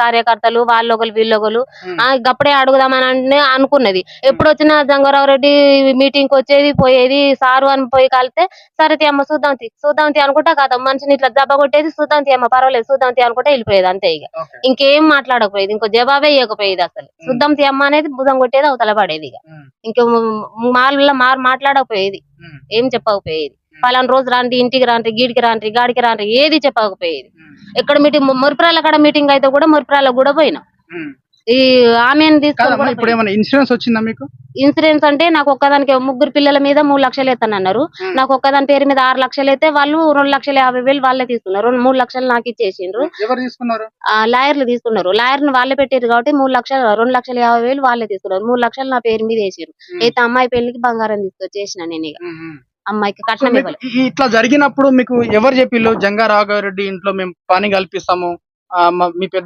కార్యకర్తలు వాళ్ళొకరు వీళ్ళొకరు. గప్పుడే అడుగుదామని అంటే అనుకున్నది. ఎప్పుడు వచ్చినా జంగారావు రెడ్డి మీటింగ్కి వచ్చేది పోయేది సారు అని పోయి కలితే సరే తీ అమ్మ చూద్దాం చూద్దాం అనుకుంటా కాదు. మనిషిని ఇట్లా దెబ్బ కొట్టేది చూద్దాం అమ్మ పర్వాలేదు చూద్దాం అనుకుంటే వెళ్ళిపోయేది అంతే ఇక. ఇంకేం మాట్లాడకపోయేది ఇంకో జవాబే ఇవ్వకపోయేది అసలు. చూద్దాం అమ్మ అనేది భుజం కొట్టేది అవతల పడేది ఇక. ఇంకో మాల మారు మాట్లాడకపోయేది. ఏం చెప్పకపోయేది. పలానా రోజు రాండి ఇంటికి రాండి గీడికి రాండి గాడికి రాండి ఏది చెప్పకపోయేది. ఎక్కడ మీటింగ్ మురిపురాల కాడ మీటింగ్ అయితే కూడా మురిపురాల కూడా పోయినాం. ఈ ఏమైనా ఇన్సూరెన్స్ వచ్చిందా మీకు? ఇన్సూరెన్స్ అంటే నాకు ఒక్కదానికి ముగ్గురు పిల్లల మీద మూడు లక్షలు ఎత్తానన్నారు. ఉమ్. నాకు ఒక్కదాని పేరు మీద ఆరు లక్షలు అయితే వాళ్ళు రెండు లక్షల యాభై వేలు వాళ్ళే తీసుకున్నారు. రెండు మూడు లక్షలు నాకు ఇచ్చేసిండ్రు. ఎవరు తీసుకున్నారు? ఆ లాయర్లు తీసుకున్నారు. లాయర్ని వాళ్ళే పెట్టారు కాబట్టి మూడు లక్షలు రెండు లక్షల యాభై వేలు వాళ్ళే తీసుకున్నారు. మూడు లక్షలు నా పేరు మీద వేసారు ఉమ్. అయితే అమ్మాయి పెళ్ళికి బంగారం తీసుకొచ్చేసిన నేను ఇక. అమ్మాయికి కట్నం ఇవ్వాలి. ఇట్లా జరిగినప్పుడు మీకు ఎవరు చెప్పిల్లు? జంగా రాఘవరెడ్డి ఇంట్లో మేము పని కల్పిస్తాము. మీ పెద్ద